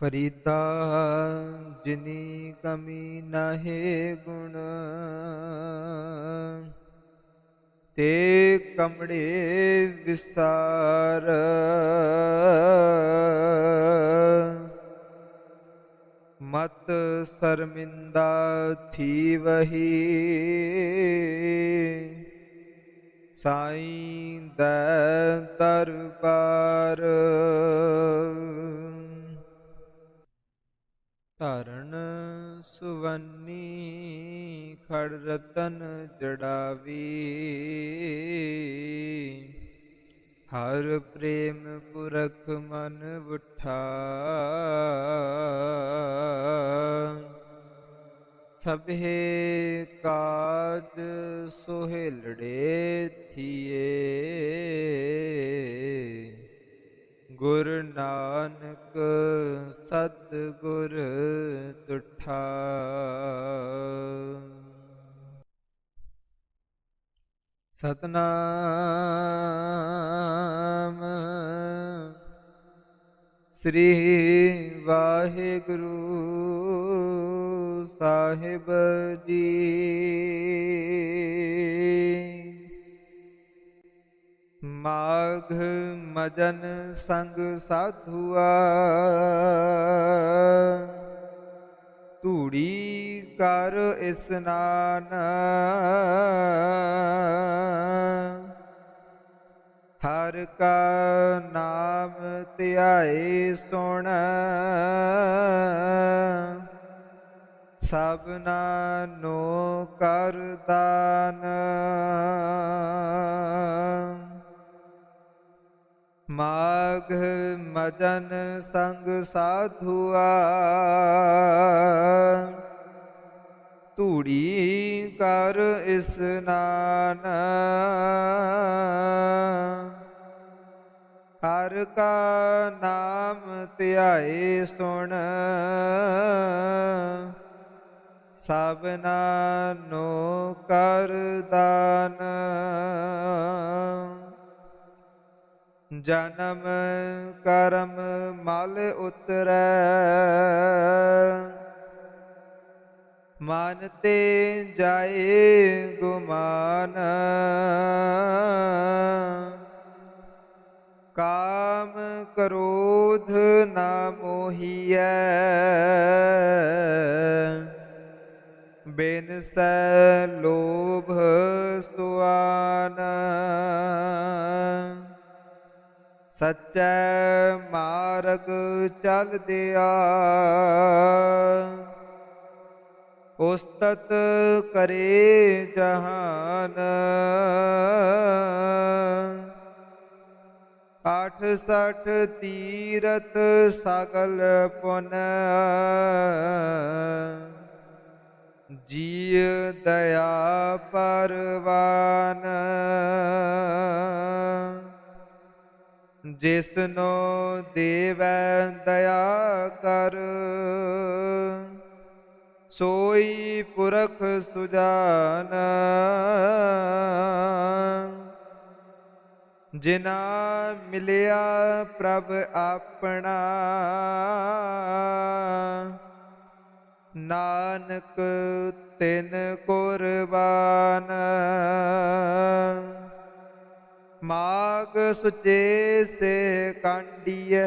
ਫਰੀਦਾ, ਜਿਨੀ ਕਮੀ ਨਾਹੀ ਗੁਣ। ਤੇ ਕਮੜੇ ਵਿਸਾਰ। ਮਤ ਸ਼ਰਮਿੰਦਾ ਥੀ ਵਹੀ ਸਾਈਂ ਦੈ ਦਰਬਾਰ। ਧਰਨ ਸੁਵੰਨੀ ਖੜ ਰਤਨ ਜੜਾਵੀ। ਹਰ ਪ੍ਰੇਮ ਪੁਰਖ ਮਨ ਉਠਾ। ਸਭੇ ਕਾਜ ਸੁਹੇਲੜੇ ਥੀਏ। ਗੁਰ ਨਾਨਕ ਸਤ ਗੁਰ ਸਤਨਾਮ। ਸ੍ਰੀ ਵਾਹਿਗੁਰੂ ਸਾਹਿਬ ਜੀ। ਮਾਘ ਮਜਨ ਸੰਗ ਸਾਧੂਆ। ਧੂੜੀ ਕਰ ਇਸਨਾਨ ਹਰ ਕਾ ਨਾਮ ਧਿਆਏ ਸੁਣ। ਸਭਨਾ ਨੂੰ ਕਰ ਦਾਨ। ਮਾਘ ਮਦਨ ਸੰਗ ਸਾਧੂਆ। ਧੂੜੀ ਕਰ ਇਸਨਾਨ ਹਰ ਕਾ ਨਾਮ ਧਿਆਏ ਸੁਣ। ਸਭਨਾ ਨੂੰ ਕਰ ਦਾਨ। ਜਨਮ ਕਰਮ ਮਲ ਉਤਰੈ। ਮਨ ਤੇ ਜਾਏ ਗੁਮਾਨ। ਕਾਮ ਕਰੋਧ ਨਾ ਮੋਹੀਐ। ਬਿਨ ਸੈ ਲੋਭ ਸੁਆਨ। ਸਚੈ ਮਾਰਗ ਚੱਲ ਦਿਆ। ਉਸਤਤ ਕਰੇ ਜਹਾਨ। ਆਠ ਸਠ ਤੀਰਤ ਸਗਲ ਪੁਨ। ਜੀ ਦਇਆ ਪਰਵਾਨ। ਜਿਸਨੋ ਦੇਵੈ ਦਇਆ ਕਰ। ਸੋਈ ਪੁਰਖ ਸੁਜਾਨ। ਜਿਨਾ ਮਿਲਿਆ ਪ੍ਰਭ ਆਪਣਾ। ਨਾਨਕ ਤਿਨ ਕੁਰਬਾਨ। ਮਾਗ ਸੁਚੇ ਸੇ ਕਾਂਡੀਐ।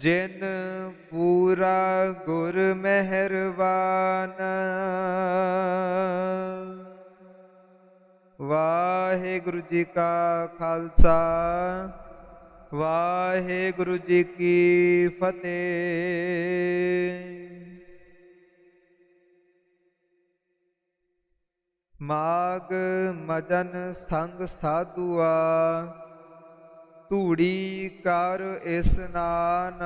ਜਿਨ ਪੂਰਾ ਗੁਰ ਮਿਹਰਬਾਨ। ਵਾਹਿਗੁਰੂ ਜੀ ਕਾ ਖਾਲਸਾ, ਵਾਹਿਗੁਰੂ ਜੀ ਕੀ ਫਤਿਹ। ਮਾਗ ਮਦਨ ਸੰਗ ਸਾਧੂਆ ਧੂੜੀ ਕਰ ਇਸਨਾਨ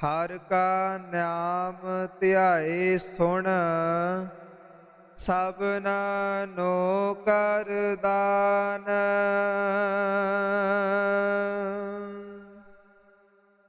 ਹਰ ਕਾ ਨਾਮ ਧਿਆਏ ਸੁਣ ਸਭਨਾ ਨੋ ਕਰ ਦਾਨ।